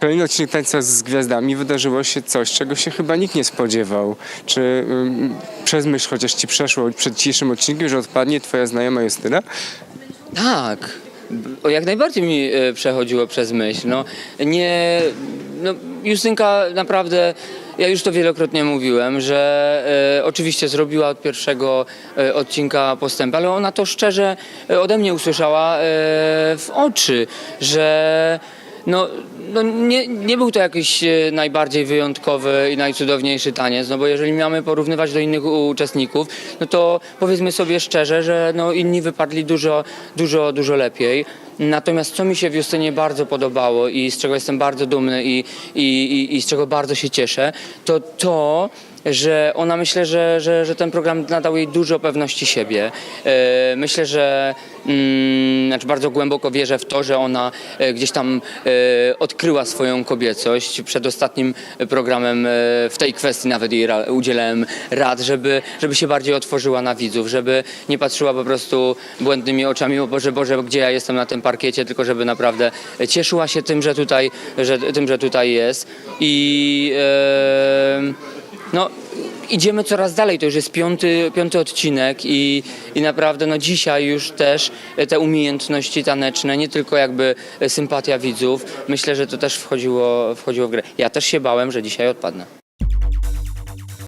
Kolejny odcinek Tańca z Gwiazdami wydarzyło się coś, czego się chyba nikt nie spodziewał. Czy ym, przez myśl chociaż ci przeszło przed dzisiejszym odcinkiem, że odpadnie twoja znajoma Justyna? Tak. O, jak najbardziej mi e, przechodziło przez myśl. No, nie, no, Justynka naprawdę, ja już to wielokrotnie mówiłem, że e, oczywiście zrobiła od pierwszego e, odcinka postęp, ale ona to szczerze e, ode mnie usłyszała e, w oczy, że no, no nie, nie był to jakiś e, najbardziej wyjątkowy i najcudowniejszy taniec, no bo jeżeli mamy porównywać do innych uczestników, no to powiedzmy sobie szczerze, że no inni wypadli dużo, dużo, dużo lepiej. Natomiast co mi się w Justynie bardzo podobało i z czego jestem bardzo dumny i, i, i, i z czego bardzo się cieszę, to to, że ona myślę, że, że, że ten program nadał jej dużo pewności siebie. E, myślę, że mm, znaczy bardzo głęboko wierzę w to, że ona e, gdzieś tam e, odkryła swoją kobiecość. Przed ostatnim programem w tej kwestii nawet jej udzielałem rad, żeby, żeby się bardziej otworzyła na widzów, żeby nie patrzyła po prostu błędnymi oczami, o Boże, Boże, gdzie ja jestem na tym parkiecie, tylko żeby naprawdę cieszyła się tym, że tutaj, że, tym, że tutaj jest. I e, no, idziemy coraz dalej. To już jest piąty, piąty odcinek i, i naprawdę no, dzisiaj już też te umiejętności taneczne, nie tylko jakby sympatia widzów, myślę, że to też wchodziło, wchodziło w grę. Ja też się bałem, że dzisiaj odpadnę.